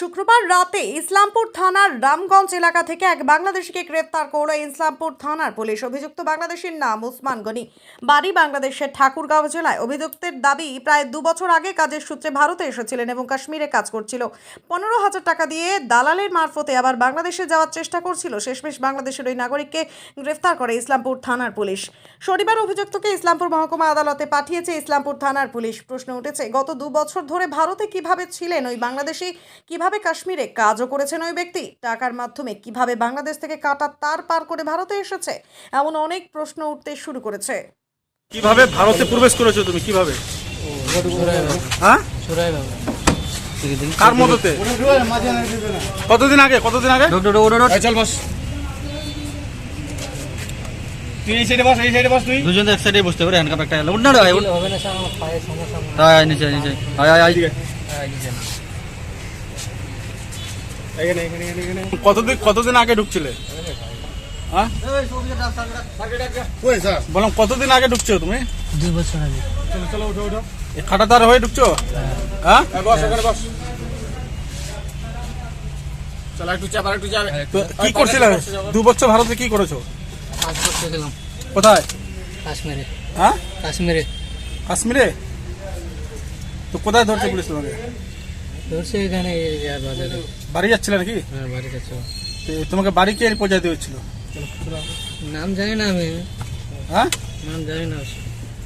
শুক্রবার রাতে ইসলামপুর থানার রামগঞ্জ এলাকা থেকে এক বাংলাদেশিকে গ্রেপ্তার করল ইসলামপুর থানার পুলিশ। অভিযুক্ত বাংলাদেশের নাম উসমান গনি। বাড়ি বাংলাদেশের ঠাকুরগাঁও জেলায়। অভিযুক্তের দাবি, প্রায় দু বছর আগে কাজের সূত্রে ভারতে এসেছিলেন এবং কাশ্মীরে কাজ করছিল। পনেরো হাজার টাকা দিয়ে দালালের মারফতে আবার বাংলাদেশে যাওয়ার চেষ্টা করছিল। শেষমেশ বাংলাদেশের ওই নাগরিককে গ্রেফতার করে ইসলামপুর থানার পুলিশ। শনিবার অভিযুক্তকে ইসলামপুর মহকুমা আদালতে পাঠিয়েছে ইসলামপুর থানার পুলিশ। প্রশ্ন উঠেছে, গত দু বছর ধরে ভারতে কীভাবে ছিলেন ওই বাংলাদেশি? কীভাবে কাশ্মীরে কাজও করেছেন ওই ব্যক্তি? টাকার মাধ্যমে কীভাবে বাংলাদেশ থেকে কাটা তার পার করে ভারতে এসেছে? এমন অনেক প্রশ্ন উঠতে শুরু করেছে। কীভাবে ভারতে প্রবেশ করেছ তুমি? কীভাবে? হ্যাঁ? কার মদতে? কতদিন আগে? কতদিন আগে? চল বস। তুই এই সাইডে বস এই সাইডে বস তুই। দুজন এক সাইডে বসতে পারে হ্যান্ডকাপ একটা। উঠ না রে হবে না স্যার আমার পায়ে সমস্যা আয় আয় নিচে নিচে। আয় আয় আয়। কতদিন কতদিন আগে ঢুকছিলে? হ্যাঁ বললাম কতদিন আগে ঢুকছো তুমি? দুই বছর আগে। খাটাতার হয়ে ঢুকছো? হ্যাঁ বস এখানে বস। চল একটু চাপ একটু চাপ কি করছিলে? দু বছর ভারতে কি করেছ? গেলাম। কোথায়? কাশ্মীরে। হ্যাঁ কাশ্মীরে। কাশ্মীরে? তো কোথায় ধরছে পুলিশ তোমাকে? ধরছে এখানে বাজারে। বাড়ি যাচ্ছিলে নাকি? হ্যাঁ বাড়ি যাচ্ছে তোমাকে বাড়ি কে পৌঁছাতে হচ্ছিল নাম জানি না আমি। হ্যাঁ? নাম জানি না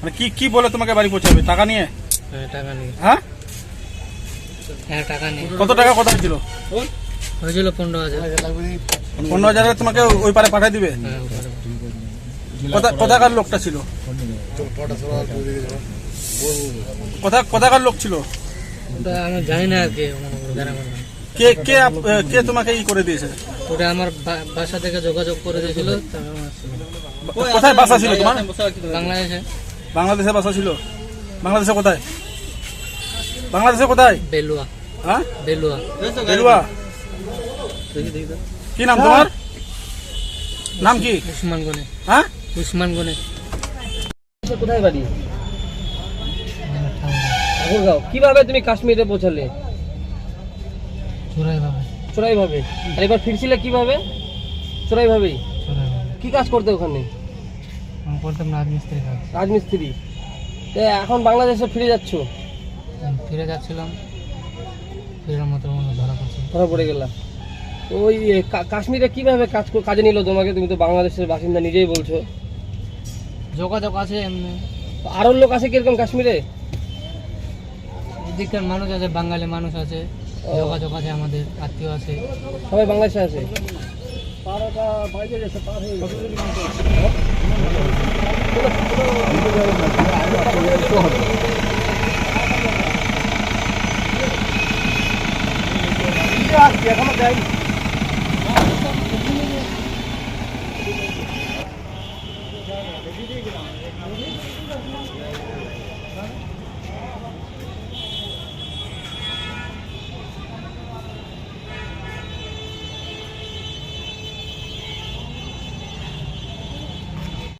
মানে কি কি বলে তোমাকে বাড়ি পৌঁছাবে? টাকা নিয়ে? হ্যাঁ টাকা হ্যাঁ? হ্যাঁ টাকা নেই কত টাকা কথা ছিল হয়েছিল পনেরো হাজার। পনেরো হাজারে তোমাকে ওই পারে পাঠিয়ে দিবে? হ্যাঁ কোথা- কোথাকার লোকটা ছিল? কোথা কোথাকার লোক ছিল? ওটা আমি জানি না আর কি গ্রামের নাম। কে কে কে তোমাকে ই করে দিয়েছে? ওটা আমার বাসা থেকে যোগাযোগ করে দিয়েছিল কোথায় বাসা ছিল তোমার? বাংলাদেশে। বাংলাদেশে বাসা ছিল? বাংলাদেশে কোথায়? বাংলাদেশে কোথায়? বেলুয়া। হ্যাঁ? বেলুয়া। বেলুয়া? কি নাম তোমার? নাম কি? উসমান গনে। হ্যাঁ? উসমান গনে। কোথায় বাড়ি? ঠাকুরগাঁও কীভাবে তুমি কাশ্মীরে পৌঁছালে? চোরাই বাবা ভাবে আর এবার ফিরছিলে কীভাবে? চোরাই ভাবেই চোরাই কি কাজ করতে ওখানে? আমি করতাম রাজমিস্ত্রি কাজ। রাজমিস্ত্রি। এখন বাংলাদেশে ফিরে যাচ্ছ? ফিরে যাচ্ছিলাম। ফিরার মতো ধরা পড়ছে ধরা পড়ে গেলাম ওই কাশ্মীরে কীভাবে কাজ কাজে নিল তোমাকে? তুমি তো বাংলাদেশের বাসিন্দা নিজেই বলছো। যোগাযোগ আছে এমনি। আরও লোক আছে কীরকম কাশ্মীরে? এদিককার মানুষ আছে বাঙালি মানুষ আছে যোগাযোগ আছে আমাদের আত্মীয় আছে। সবাই বাংলাদেশে আছে?